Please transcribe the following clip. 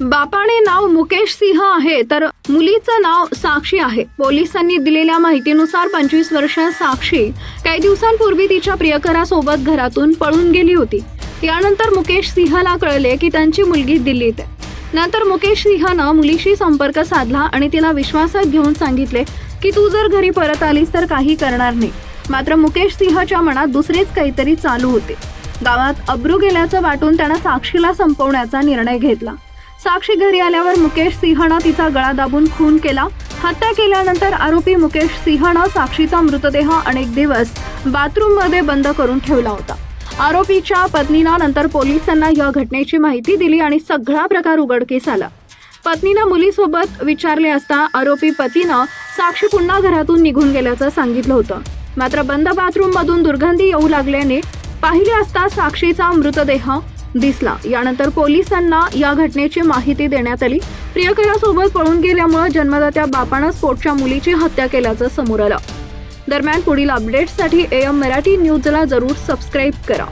बापाने नाव मुकेश सिंह आहे तर मुलीचं नाव साक्षी आहे. पोलिसांनी दिलेल्या माहितीनुसार पंचवीस वर्ष साक्षी काही दिवसांपूर्वी तिच्या प्रियकरासोबत घरातून पळून गेली होती. त्यानंतर मुकेश सिंहला कळले की त्यांची मुलगी दिल्लीत नंतर मुकेश सिंहनं मुलीशी संपर्क साधला आणि तिला विश्वासात घेऊन सांगितले की तू जर घरी परत आलीस तर काही करणार नाही. मात्र मुकेश सिंहच्या मनात दुसरेच काहीतरी चालू होते. गावात अब्रू गेल्याचं वाटून त्यानं साक्षीला संपवण्याचा निर्णय घेतला. साक्षी घरी आल्यावर मुकेश सिंहनं तिचा गळा दाबून खून केला. हत्या केल्यानंतर आरोपी मुकेश सिंहनं साक्षीचा मृतदेह अनेक दिवस बाथरूममध्ये बंद करून ठेवला होता. आरोपीच्या पत्नीनं नंतर पोलिसांना या घटनेची माहिती दिली आणि सगळा प्रकार उघडकीस आला. पत्नीनं मुलीसोबत विचारले असता आरोपी पतीनं साक्षी पुन्हा घरातून निघून गेल्याचं सांगितलं होतं. मात्र बंद बाथरूममधून दुर्गंधी येऊ लागल्याने पाहिले असता साक्षीचा मृतदेह दिसला. यानंतर पोलिसांना या घटनेची माहिती देण्यात आली. प्रियकरासोबत पळून गेल्यामुळे जन्मदात्या बापानं स्फोटच्या मुलीची हत्या केल्याचं समोर आलं. दरम्यान पुढील अपडेट्ससाठी एम मराठी न्यूजला जरूर सबस्क्राईब करा.